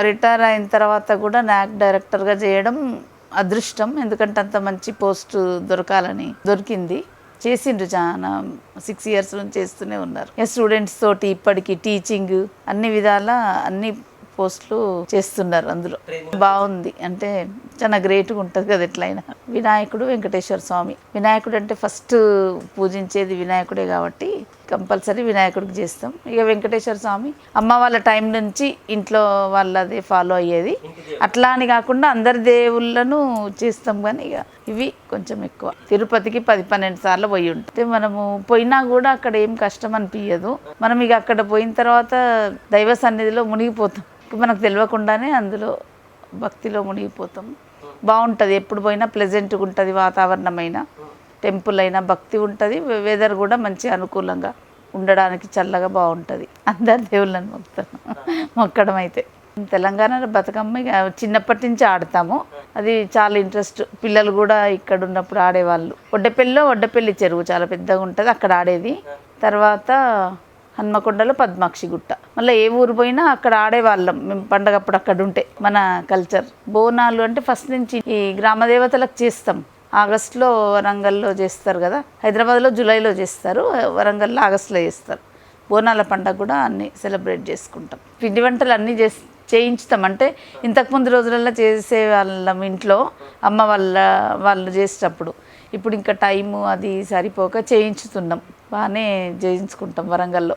Retire అయిన తర్వాత కూడా నాక్ డైరెక్టర్గా చేయడం అదృష్టం. ఎందుకంటే అంత మంచి పోస్ట్ దొరకాలని దొరికింది. చేసిండ్రు చాలా సిక్స్ ఇయర్స్ నుంచి చేస్తూనే ఉన్నారు. స్టూడెంట్స్ తోటి ఇప్పటికి టీచింగ్ అన్ని విధాల అన్ని పోస్టులు చేస్తున్నారు అందులో. బాగుంది. అంటే చాలా గ్రేట్గా ఉంటుంది కదా ఎట్లయినా. వినాయకుడు వెంకటేశ్వర స్వామి. వినాయకుడు అంటే ఫస్ట్ పూజించేది వినాయకుడే కాబట్టి కంపల్సరీ వినాయకుడికి చేస్తాం. ఇక వెంకటేశ్వర స్వామి అమ్మ వాళ్ళ టైం నుంచి ఇంట్లో వాళ్ళది ఫాలో అయ్యేది. అట్లా అని కాకుండా అందరి దేవుళ్ళను చేస్తాం కానీ ఇక ఇవి కొంచెం ఎక్కువ. తిరుపతికి పది పన్నెండు సార్లు పోయి ఉంటే. మనము పోయినా కూడా అక్కడ ఏం కష్టం అనిపించదు మనం ఇక అక్కడ పోయిన తర్వాత దైవ సన్నిధిలో మునిగిపోతాం. మనకు తెలియకుండానే అందులో భక్తిలో మునిగిపోతాం. బాగుంటుంది. ఎప్పుడు పోయినా ప్లెజెంట్గా ఉంటుంది వాతావరణమైనా. టెంపుల్ అయినా భక్తి ఉంటుంది వెదర్ కూడా మంచి అనుకూలంగా ఉండడానికి చల్లగా బాగుంటుంది. అందరు దేవుళ్ళని మొక్కుతాను మొక్కడం అయితే. తెలంగాణలో బతుకమ్మ ఇక చిన్నప్పటి నుంచి ఆడతాము. అది చాలా ఇంట్రెస్ట్. పిల్లలు కూడా ఇక్కడ ఉన్నప్పుడు ఆడేవాళ్ళు. ఒడ్డపల్లిలో ఒడ్డపల్లి చెరువు చాలా పెద్దగా ఉంటుంది అక్కడ ఆడేది. తర్వాత హన్మకొండలో పద్మాక్షి గుట్ట. మళ్ళీ ఏ ఊరు పోయినా అక్కడ ఆడేవాళ్ళం. మేము పండగప్పుడు అక్కడ ఉంటే మన కల్చర్. బోనాలు అంటే ఫస్ట్ నుంచి ఈ గ్రామ దేవతలకు చేస్తాం. ఆగస్టులో వరంగల్లో చేస్తారు కదా. హైదరాబాద్లో జూలైలో చేస్తారు. వరంగల్లో ఆగస్టులో చేస్తారు. బోనాల పండగ కూడా అన్ని సెలబ్రేట్ చేసుకుంటాం. పిండి వంటలు అన్నీ చేసి చేయించుతాం. అంటే ఇంతకుముందు రోజులలో చేసే వాళ్ళం ఇంట్లో అమ్మ వాళ్ళ వాళ్ళు చేసేటప్పుడు. ఇప్పుడు ఇంకా టైము అది సరిపోక చేయించుతున్నాం. బాగానే చేయించుకుంటాం వరంగల్లో.